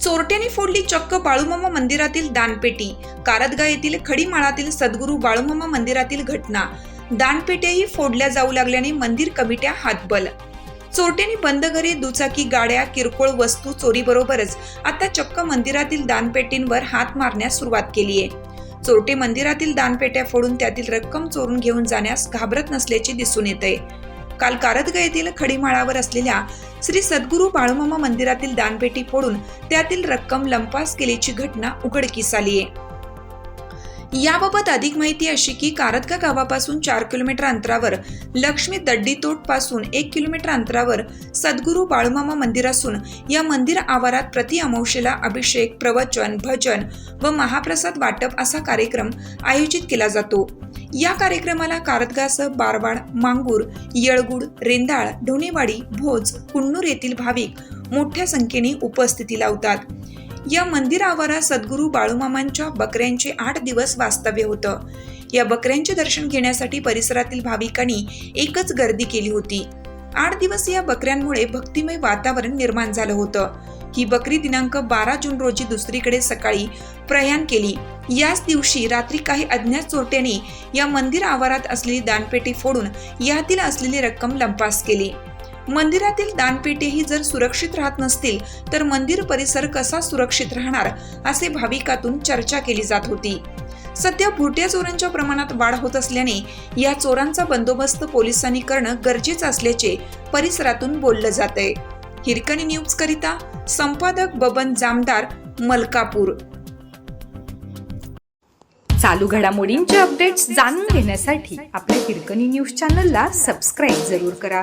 चोरट्याने फोडली चक्क बाळूमामा मंदिरातील दानपेटी. कारदगा येथील खडीमाळातील सद्गुरू बाळूमामा मंदिरातील घटना. दानपेट्याही फोडल्या जाऊ लागल्याने मंदिर कमिट्या हातबल चोरट्यांनी बंद घरी दुचाकी गाड्या किरकोळ वस्तू चोरीबरोबरच आता चक्क मंदिरातील दानपेटींवर हात मारण्यास सुरुवात केली आहे. चोरटे मंदिरातील दानपेट्या फोडून त्यातील रक्कम चोरून घेऊन जाण्यास घाबरत नसल्याचे दिसून येत आहे काल कारदगा येथील खडीमाळावर असलेल्या श्री सद्गुरू बाळूमामा मंदिरातील दानपेटी फोडून त्यातील रक्कम लंपास केल्याची घटना उघडकीस आली आहे. याबाबत अधिक माहिती अशी की कारतका गावापासून चार किलोमीटर अंतरावर लक्ष्मी दड्डीतोटपासून एक किलोमीटर अंतरावर सद्गुरू बाळूमामा मंदिर असून या मंदिर आवारात प्रति अमावशेला अभिषेक प्रवचन भजन व महाप्रसाद वाटप असा कार्यक्रम आयोजित केला जातो. या कार्यक्रमाला कारतगासह बारवाड मांगूर येळगुड रेंदाळ ढोणेवाडी भोज कुन्नूर येथील भाविक मोठ्या संख्येने उपस्थिती लावतात. या मंदिर आवारात सद्गुरू बाळूमामांच्या बकऱ्यांचे आठ दिवस वास्तव्य होतं. या बकऱ्यांचे दर्शन घेण्यासाठी परिसरातील भाविकांनी एकच गर्दी केली होती. आठ दिवस या बकऱ्यांमुळे भक्तिमय वातावरण निर्माण झालं होतं. ही बकरी दिनांक बारा जून रोजी दुसरीकडे सकाळी प्रयाण केली. याच दिवशी रात्री काही अज्ञात चोरट्यांनी या मंदिर आवारात असलेली दानपेटी फोडून यातील असलेली रक्कम लंपास केली. मंदिरातील दानपेटीही जर सुरक्षित राहत नसतील तर मंदिर परिसर कसा सुरक्षित राहणार असे भाविकातून चर्चा केली जात होती. सध्या भुट्या चोरांच्या प्रमाणात वाढ होत असल्याने या चोरांचा बंदोबस्त पोलिसांनी करणं गरजेचं असल्याचे परिसरातून बोललं जात आहे हिरकणी न्यूज करिता संपादक बबन जामदार मलकापूर. चालू घडामोडींचे अपडेट्स जाणून घेण्यासाठी आपल्या हिरकणी न्यूज चॅनलला सबस्क्राईब जरूर करा.